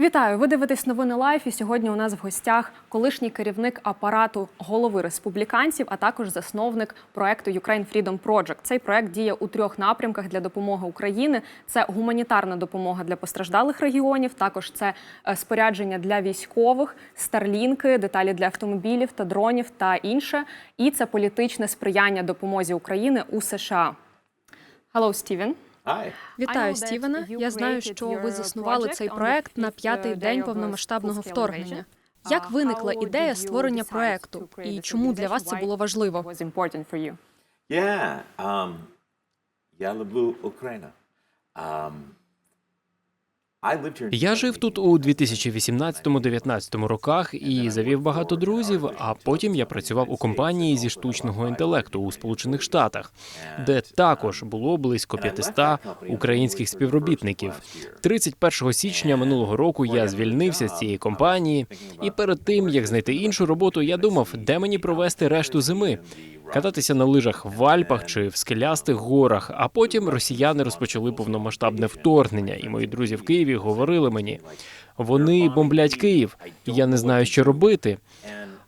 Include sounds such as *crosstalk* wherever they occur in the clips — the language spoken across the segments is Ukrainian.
Вітаю! Ви дивитесь новини Лайф. І сьогодні у нас в гостях колишній керівник апарату голови республіканців, а також засновник проекту Ukraine Freedom Project. Цей проект діє у трьох напрямках для допомоги Україні. Це гуманітарна допомога для постраждалих регіонів. Також це е, спорядження для військових, старлінки, деталі для автомобілів та дронів та інше. І це політичне сприяння допомозі України у США. Hello, Steven. Вітаю, Стівена. Я знаю, що ви заснували цей проект на п'ятий день повномасштабного вторгнення. Як Uh, виникла ідея створення проекту, і чому для вас це було важливо? Um, я люблю Україну. Я жив тут у 2018-19 роках і завів багато друзів. А потім я працював у компанії зі штучного інтелекту у Сполучених Штатах, де також було близько 500 українських співробітників. 31 січня минулого року я звільнився з цієї компанії, і перед тим як знайти іншу роботу, я думав, де мені провести решту зими. Кататися на лижах в Альпах чи в скелястих горах. А потім росіяни розпочали повномасштабне вторгнення, і мої друзі в Києві говорили мені: вони бомблять Київ, і я не знаю, що робити.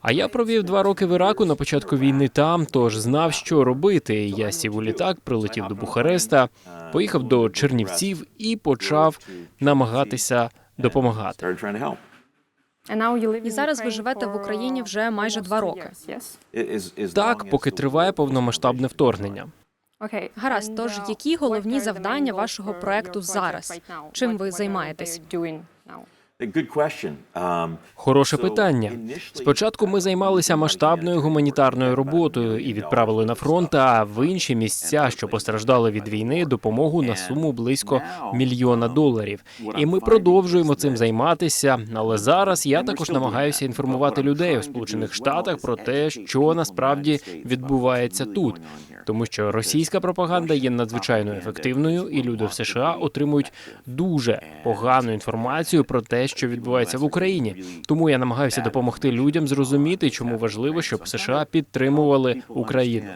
А я провів два роки в Іраку на початку війни там, тож знав, що робити. Я сів у літак, прилетів до Бухареста, поїхав до Чернівців і почав намагатися допомагати. І зараз ви живете в Україні вже майже два роки. Так, поки триває повномасштабне вторгнення. Окей, Гаразд, тож які головні завдання вашого проекту зараз? Чим ви займаєтесь? Um, Хороше питання. Спочатку ми займалися масштабною гуманітарною роботою і відправили на фронт та в інші місця, що постраждали від війни, допомогу на суму близько мільйона доларів. І ми продовжуємо цим займатися. Але зараз я також намагаюся інформувати людей у Сполучених Штатах про те, що насправді відбувається тут, тому що російська пропаганда є надзвичайно ефективною, і люди в США отримують дуже погану інформацію про те, що відбувається в Україні. Тому я намагаюся допомогти людям зрозуміти, чому важливо, щоб США підтримували Україну.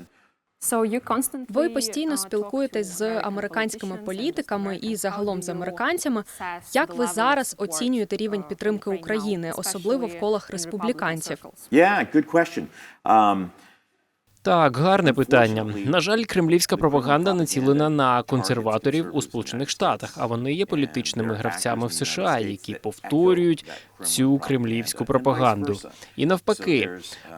Ви постійно спілкуєтесь з американськими політиками і загалом з американцями. Як ви зараз оцінюєте рівень підтримки України, особливо в колах республіканців? Так, гарне питання. На жаль, кремлівська пропаганда націлена на консерваторів у Сполучених Штатах, а вони є політичними гравцями в США, які повторюють цю кремлівську пропаганду. І навпаки,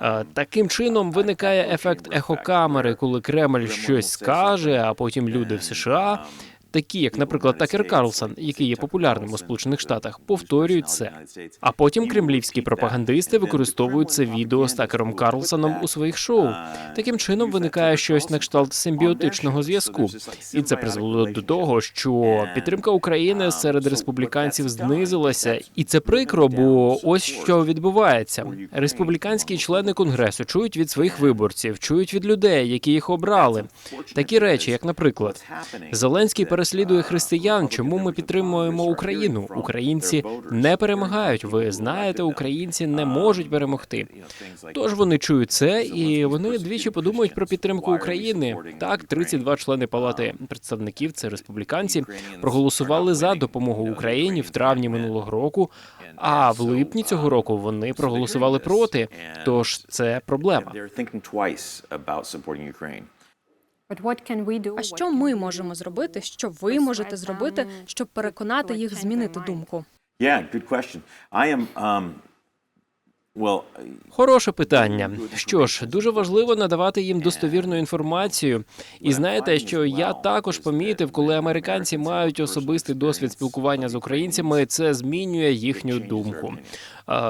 Е, таким чином виникає ефект ехокамери, коли Кремль щось скаже, а потім люди в США. Такі, як, наприклад, Такер Карлсон, який є популярним у Сполучених Штатах, повторюють це. А потім кремлівські пропагандисти використовують це відео з Такером Карлсоном у своїх шоу. Таким чином виникає щось на кшталт симбіотичного зв'язку, і це призвело до того, що підтримка України серед республіканців знизилася, і це прикро, бо ось що відбувається. Республіканські члени конгресу чують від своїх виборців, чують від людей, які їх обрали. Такі речі, як, наприклад, Зеленський переслідує християн. Чому ми підтримуємо Україну? Українці не перемагають. Ви знаєте, українці не можуть перемогти. Тож вони чують це, і вони двічі подумають про підтримку України. Так, 32 члени палати представників, це республіканці, проголосували за допомогу Україні в травні минулого року. А в липні цього року вони проголосували проти. Тож це проблема. А що ми можемо зробити? Що ви можете зробити, щоб переконати їх змінити думку? Um, Хороше питання. Що ж, дуже важливо надавати їм достовірну інформацію. І знаєте, що я також помітив, коли американці мають особистий досвід спілкування з українцями, це змінює їхню думку.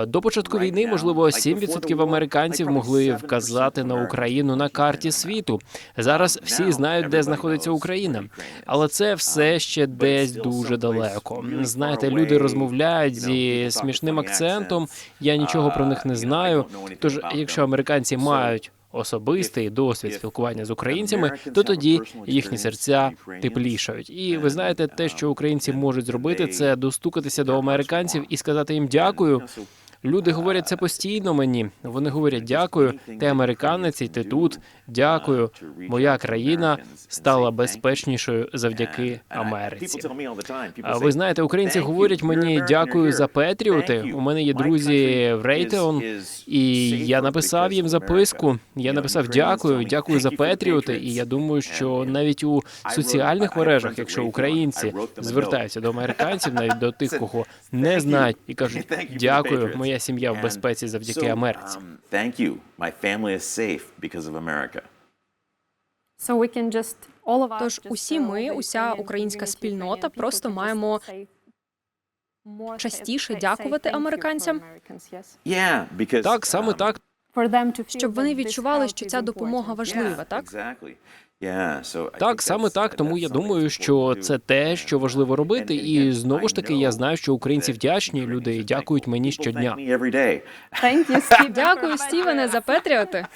До початку війни, можливо, 7% американців могли вказати на Україну на карті світу. Зараз всі знають, де знаходиться Україна, але це все ще десь дуже далеко. Знаєте, люди розмовляють зі смішним акцентом. Я нічого про них не знаю. Тож, якщо американці мають особистий досвід спілкування з українцями, то тоді їхні серця теплішають. І ви знаєте, те, що українці можуть зробити, це достукатися до американців і сказати їм дякую. Люди говорять це постійно мені. Вони говорять дякую. Ти американець, і ти тут. Дякую. Моя країна стала безпечнішою завдяки Америці. А ви знаєте, українці говорять мені дякую за Петріоти. У мене є друзі в Рейтеон, і я написав їм записку. Я написав дякую, дякую за Петріоти. І я думаю, що навіть у соціальних мережах, якщо українці звертаються до американців, навіть до тих, кого не знають, і кажуть дякую, моя сім'я в безпеці завдяки Америці. um, Thank you. My family is safe because of America. So we can just all of us Тож just, усі uh, ми, уся українська спільнота, просто маємо частіше дякувати американцям. Так, саме um, так. For them to feel Щоб вони відчували, що ця допомога важлива, Yeah, так? Так, саме так. Тому я думаю, що це to- те, що важливо робити. І знову ж таки, I я знаю, що українці вдячні, люди are дякують мені щодня. Дякую, Стівене, за Петріоти.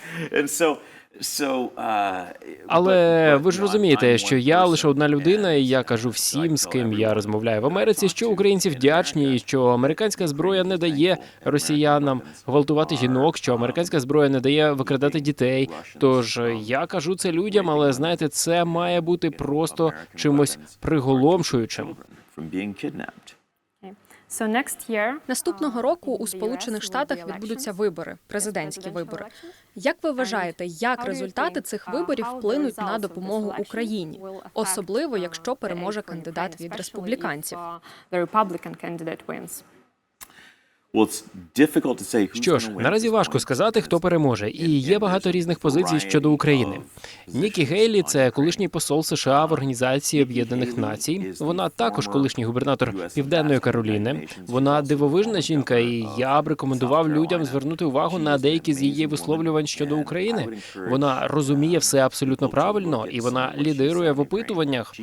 Uh, Але ви ж розумієте, що я лише одна людина, і я кажу всім, з ким я розмовляю. В Америці, що українці вдячні, і що американська зброя не дає росіянам гвалтувати жінок, що американська зброя не дає викрадати дітей. Тож я кажу це людям, але знаєте, це має бути просто чимось приголомшуючим. Наступного року у Сполучених Штатах відбудуться вибори, президентські вибори. Як ви вважаєте, як результати цих виборів вплинуть на допомогу Україні, особливо якщо переможе кандидат від республіканців? Що ж, наразі важко сказати, хто переможе, і є багато різних позицій щодо України. Нікі Гейлі це колишній посол США в Організації Об'єднаних Націй. Вона також колишній губернатор Південної Кароліни. Вона дивовижна жінка, і я б рекомендував людям звернути увагу на деякі з її висловлювань щодо України. Вона розуміє все абсолютно правильно, і вона лідирує в опитуваннях.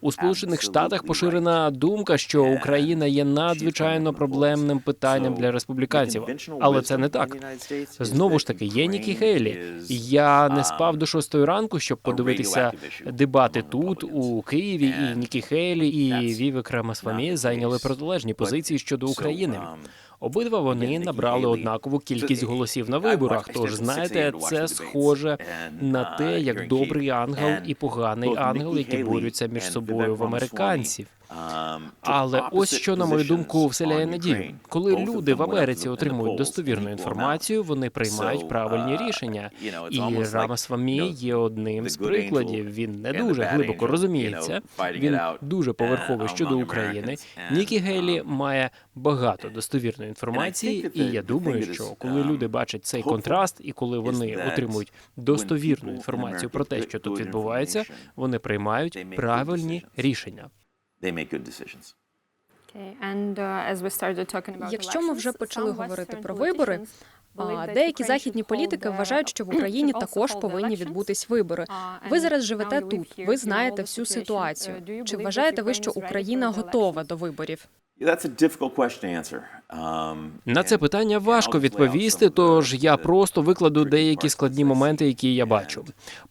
У Сполучених Штатах поширена думка, що Україна є надзвичайно проблемним питанням для республіканців, але це не так. Знову ж таки, є Нікі Гейлі. Я не спав до шостої ранку, щоб подивитися дебати тут, у Києві, і Нікі Гейлі, і Вівек Рамасвамі зайняли протилежні позиції щодо України. Обидва вони набрали однакову кількість голосів на виборах. Тож знаєте, це схоже на те, як добрий ангел і поганий ангел, які борються між собою в американців. Але ось що, на мою думку, вселяє надію. Коли люди в Америці отримують достовірну інформацію, вони приймають правильні рішення. І Рамасвамі є одним з прикладів. Він не дуже глибоко розуміється. Він дуже поверховий щодо України. Нікі Гейлі має багато достовірної інформації, і я думаю, що коли люди бачать цей контраст, і коли вони отримують достовірну інформацію про те, що тут відбувається, вони приймають правильні рішення. They make good decisions. Okay. And, uh, as we started talking about Якщо ми вже почали говорити про вибори, деякі західні політики вважають, що в Україні також повинні відбутись вибори. Uh, Ви зараз живете тут. Ви знаєте всю ситуацію. Uh, Чи вважаєте ви, що Україна the готова до виборів? Um, На це питання важко відповісти, тож я просто викладу деякі складні моменти, які я бачу.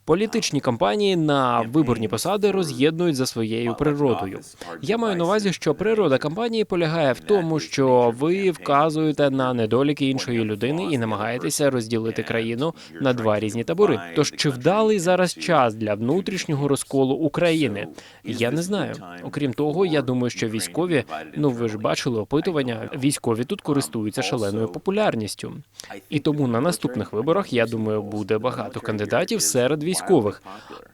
Політичні кампанії на виборні посади роз'єднують за своєю природою. Я маю на увазі, що природа кампанії полягає в тому, що ви вказуєте на недоліки іншої людини і намагаєтеся розділити країну на два різні табори. Тож чи вдалий зараз час для внутрішнього розколу України? Я не знаю. Окрім того, я думаю, що військові, ну ви ж бачили опитування, військові тут користуються шаленою популярністю. І тому на наступних виборах я думаю, буде багато кандидатів серед військових.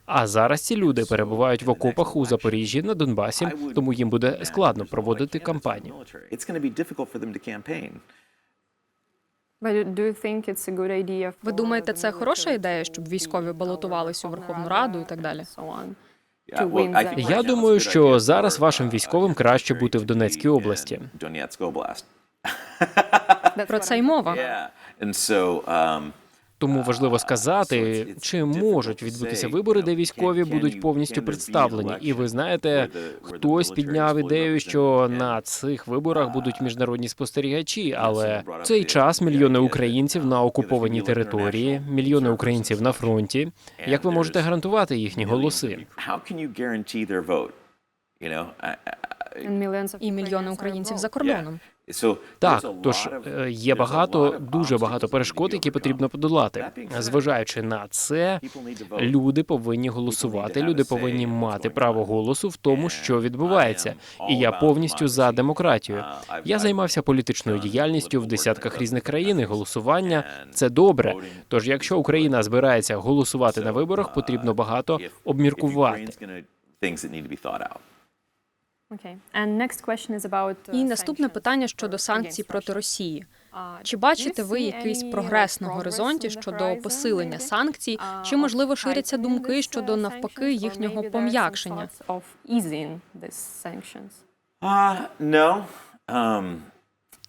А зараз ці люди перебувають в окопах у Запоріжжі на Донбасі, тому їм буде складно проводити кампанію. Ви думаєте, це хороша ідея, щоб військові in балотувались у Верховну Раду і так далі? Я думаю, що зараз вашим uh, військовим краще бути в Донецькій області. Про це й мова. Тому важливо сказати, чи можуть відбутися вибори, де військові будуть повністю представлені. І ви знаєте, хтось підняв ідею, що на цих виборах будуть міжнародні спостерігачі, але в цей час мільйони українців на окупованій території, мільйони українців на фронті. Як ви можете гарантувати їхні голоси? І мільйони українців за кордоном. Так, тож е, є багато, дуже багато перешкод, які потрібно подолати. Зважаючи на це, люди повинні голосувати. Люди повинні мати право голосу в тому, що відбувається. І я повністю за демократію. Я займався політичною діяльністю в десятках різних країн. і Голосування це добре. Тож, якщо Україна збирається голосувати на виборах, потрібно багато If- if обміркувати. Things that need to be thought out. Okay. And next question is about, uh, І наступне питання щодо санкцій проти Росії. Uh, Чи do бачите you ви see якийсь any, прогрес на uh, горизонті progress on the щодо horizon, посилення санкцій, Uh, чи можливо ширяться думки щодо uh, навпаки їхнього пом'якшення? Uh. Um,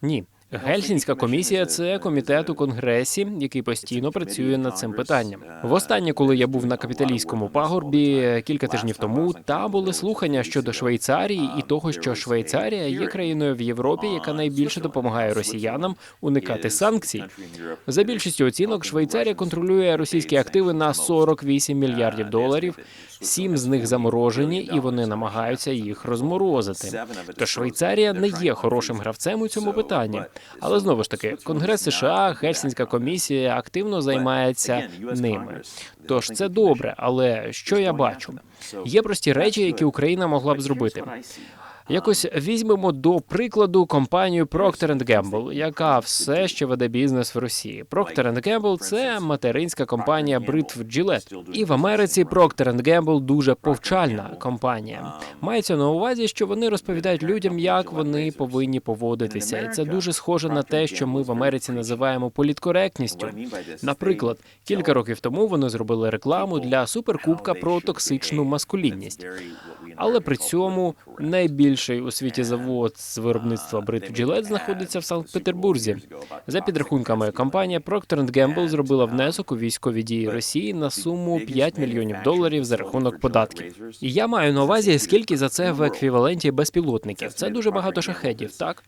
Ні. Гельсінська комісія це комітет у конгресі, який постійно працює над цим питанням. Востаннє, коли я був на капіталійському пагорбі кілька тижнів тому, там були слухання щодо Швейцарії і того, що Швейцарія є країною в Європі, яка найбільше допомагає росіянам уникати санкцій. За більшістю оцінок, Швейцарія контролює російські активи на 48 мільярдів доларів. Сім з них заморожені, і вони намагаються їх розморозити. Тож Швейцарія не є хорошим гравцем у цьому питанні. Але знову ж таки, Конгрес США, Гельсінська комісія активно займається ними. Тож це добре, але що я бачу? Є прості речі, які Україна могла б зробити. Якось візьмемо до прикладу компанію Procter Gamble, яка все ще веде бізнес в Росії. Procter Gamble – це материнська компанія бритв Gillette. І в Америці Procter Gamble дуже повчальна компанія. Мається на увазі, що вони розповідають людям, як вони повинні поводитися, і це дуже схоже на те, що ми в Америці називаємо політкоректністю. Наприклад, кілька років тому вони зробили рекламу для суперкубка про токсичну маскулінність. Але при цьому найбільший у світі завод з виробництва бритв Gillette знаходиться в Санкт-Петербурзі. За підрахунками, компанія Procter Gamble зробила внесок у військові дії Росії на суму 5 мільйонів доларів за рахунок податків. І я маю на увазі, скільки за це в еквіваленті безпілотників. Це дуже багато шахедів, так?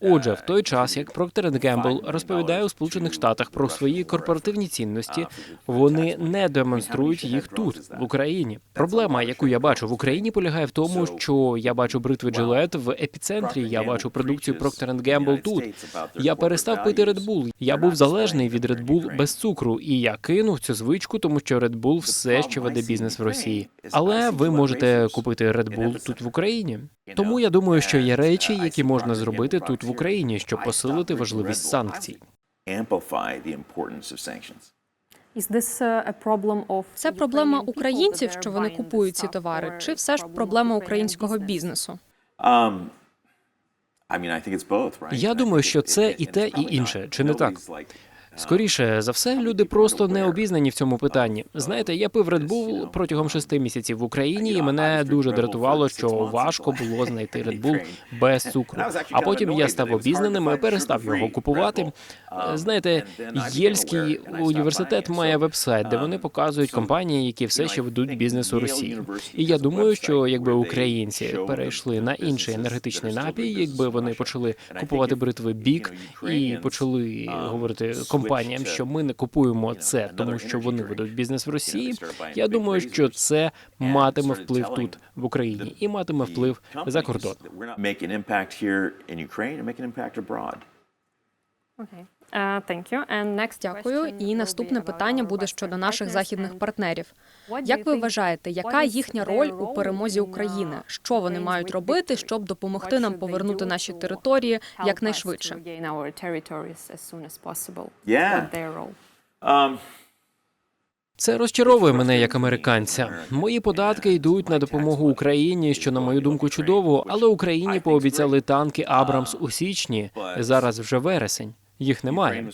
Отже, в той час, як Procter Gamble розповідає у Сполучених Штатах про свої корпоративні цінності, вони не демонструють їх тут, в Україні. Проблема, яку я бачу в Україні, полягає в тому, що я бачу бритви Gillette в епіцентрі. Я бачу продукцію Procter Gamble тут. Я перестав пити Red Bull. Я був залежний від Red Bull без цукру, і я кинув цю звичку, тому що Red Bull все ще веде бізнес в Росії. Але ви можете купити Red Bull тут в Україні. Тому я думаю, що є речі, які можна зробити тут в Україні, щоб посилити важливість санкцій. Це проблема українців, що вони купують ці товари, чи все ж проблема українського бізнесу? Um, I mean, I think it's both, right? Я думаю, що це і те, і інше. Чи не так? Скоріше за все, люди просто не обізнані в цьому питанні. Знаєте, я пив Red Bull протягом шести місяців в Україні, і мене дуже дратувало, що важко було знайти Red Bull без цукру. А потім я став обізнаним і перестав його купувати. Знаєте, Єльський університет має вебсайт, де вони показують компанії, які все ще ведуть бізнес у Росії. І я думаю, що якби українці перейшли на інший енергетичний напій, якби вони почали купувати бритви бік і почали говорити компаніям, що ми не купуємо це, тому що вони ведуть бізнес в Росії. Я думаю, що це матиме вплив тут в Україні і матиме вплив за кордон. Дякую. І наступне питання буде щодо наших західних партнерів. Як ви вважаєте, яка їхня роль у перемозі України? uh, Що вони мають робити, щоб допомогти нам повернути наші території якнайшвидше? to gain our territories as soon as possible? Yeah. What their role? Um, Це розчаровує мене як американця. Мої податки йдуть на допомогу Україні, що на мою думку чудово, але Україні пообіцяли танки Абрамс у січні. Зараз вже вересень. Їх немає.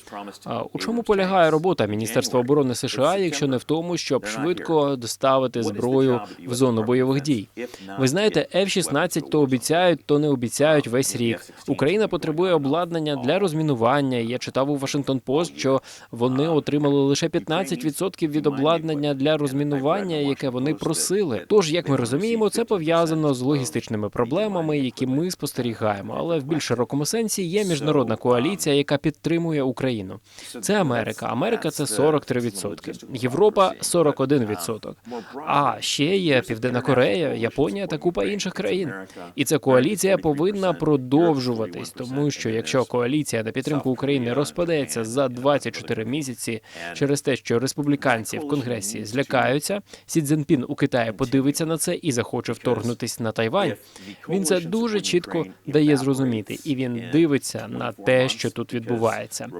А у чому полягає робота Міністерства оборони США, якщо не в тому, щоб швидко доставити зброю в зону бойових дій? Ви знаєте, F-16 то обіцяють, то не обіцяють весь рік. Україна потребує обладнання для розмінування. Я читав у Вашингтон Пост, що вони отримали лише 15% від обладнання для розмінування, яке вони просили. Тож, як ми розуміємо, це пов'язано з логістичними проблемами, які ми спостерігаємо. Але в більш широкому сенсі є міжнародна коаліція, яка підтримує Україну. Це Америка. Америка це 43%, Європа 41%. А ще є Південна Корея, Японія та купа інших країн. І ця коаліція повинна продовжуватись, тому що якщо коаліція на підтримку України розпадеться за 24 місяці через те, що республіканці в конгресі злякаються, Сі Цзіньпін у Китаї подивиться на це і захоче вторгнутись на Тайвань. Він це дуже чітко дає зрозуміти, і він дивиться на те, що тут відбувається.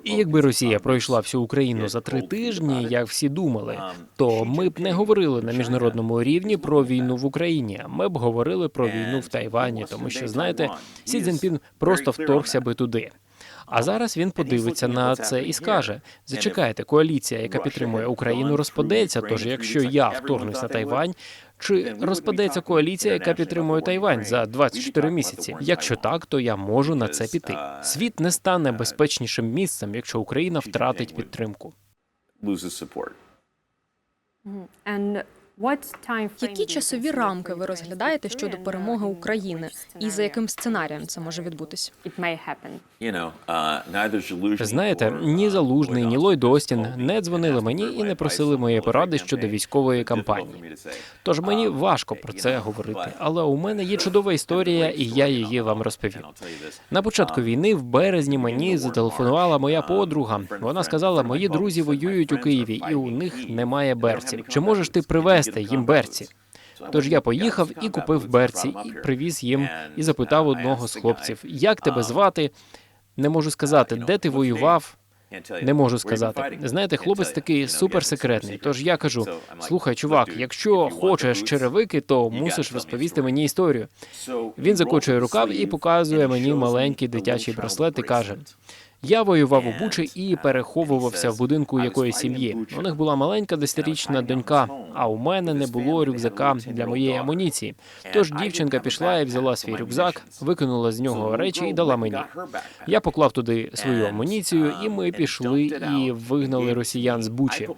І якби Росія пройшла всю Україну за три тижні, як всі думали, то ми б не говорили на міжнародному рівні про війну в Україні. Ми б говорили про війну в Тайвані, тому що знаєте, Сі Цзіньпін просто вторгся би туди. А зараз він подивиться на це і скаже: зачекайте, коаліція, яка підтримує Україну, розпадеться. Тож, якщо я вторгнусь на Тайвань, чи розпадеться коаліція, яка підтримує Тайвань за 24 місяці? Якщо так, то я можу на це піти. Світ не стане безпечнішим місцем, якщо Україна втратить підтримку. Які часові рамки ви розглядаєте щодо uh, перемоги України, і за яким сценарієм це може відбутись? uh, Знаєте, ні uh, Залужний, ні Ллойд Остін не дзвонили мені і не просили моєї поради щодо військової кампанії. Тож мені Um, важко про це говорити, але у мене є *laughs* чудова історія, і я її вам розповім. На початку війни, в березні, мені зателефонувала моя подруга. Вона сказала: мої друзі воюють у Києві, і у них немає берців. Чи можеш ти привезти їм берці? Тож я поїхав і купив берці, і привіз їм, і запитав одного з хлопців: як тебе звати? Не можу сказати, де ти воював. Не можу сказати. Знаєте, хлопець такий суперсекретний. Тож я кажу: слухай, чувак, якщо хочеш черевики, то мусиш розповісти мені історію. Він закочує рукав і показує мені маленький дитячий браслет і каже: Я воював у Бучі і переховувався в будинку якоїсь сім'ї. У них була маленька десятирічна донька, а у мене не було рюкзака для моєї амуніції. Тож дівчинка пішла і взяла свій рюкзак, викинула з нього речі і дала мені. Я поклав туди свою амуніцію, і ми пішли і вигнали росіян з Бучі.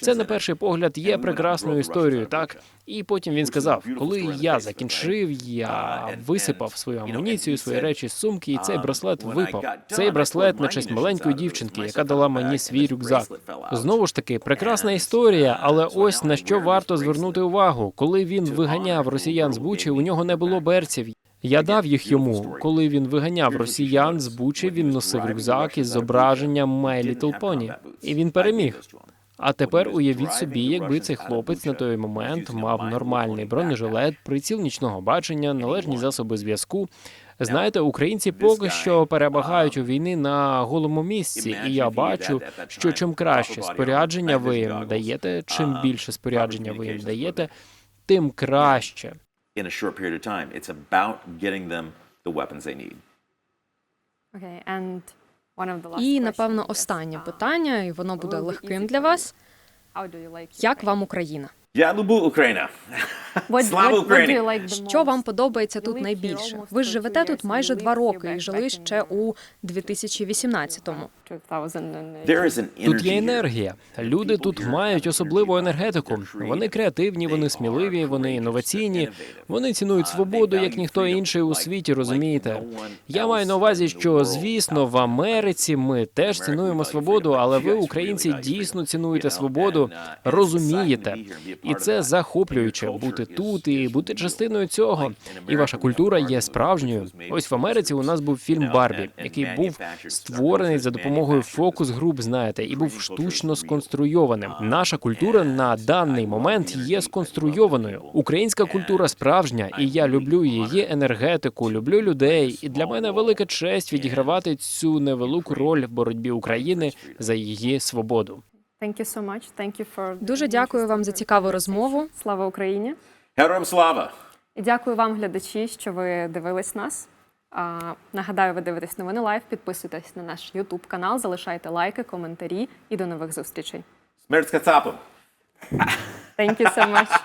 Це на перший погляд є прекрасною історією, так? І потім він сказав: коли я закінчив, я висипав свою амуніцію, свої речі з сумки, і цей браслет випав. Цей браслет на честь маленької дівчинки, яка дала мені свій рюкзак. Знову ж таки, прекрасна історія, але ось на що варто звернути увагу. Коли він виганяв росіян з Бучі, у нього не було берців. Я дав їх йому. Коли він виганяв росіян з Бучі, він носив рюкзак із зображенням My Little Pony. і він переміг. А тепер уявіть собі, якби цей хлопець на той момент мав нормальний бронежилет, приціл нічного бачення, належні засоби зв'язку. Знаєте, українці поки що перемагають у війни на голому місці, і я бачу, що чим краще спорядження ви їм даєте, чим більше спорядження ви їм даєте, тим краще. In a short period of time, it's about getting them the weapons they need. Okay, and one of the last І напевно останнє uh, питання, і воно буде легким для вас. Як вам Україна? Я люблю Україну. What, Слава Україні! like Що вам подобається тут найбільше? Ви ж живете тут майже два роки і жили ще uh, у 2018-му. 2008. There Тут є енергія. Люди тут мають особливу енергетику. Вони креативні, вони сміливі, вони інноваційні. Вони цінують свободу, як ніхто інший у світі. Розумієте? Я маю на увазі, що звісно в Америці ми теж цінуємо свободу, але ви, українці, дійсно цінуєте свободу, розумієте, і це захоплююче бути тут і бути частиною цього. І ваша культура є справжньою. Ось в Америці у нас був фільм Барбі, який був створений за допомогою фокус груп, знаєте, і був штучно сконструйованим. Наша культура на даний момент є сконструйованою. Українська культура справжня, і я люблю її енергетику, люблю людей. І для мене велика честь відігравати цю невелику роль в боротьбі України за її свободу. Thank you so much. Thank you for Дуже дякую вам за цікаву розмову. Слава Україні! Героям слава! І дякую вам, глядачі, що ви дивились нас. А, нагадаю, ви дивитесь новини лайв. Підписуйтесь на наш Ютуб канал, залишайте лайки, коментарі і до нових зустрічей. Смерть кацапом! Thank you so much.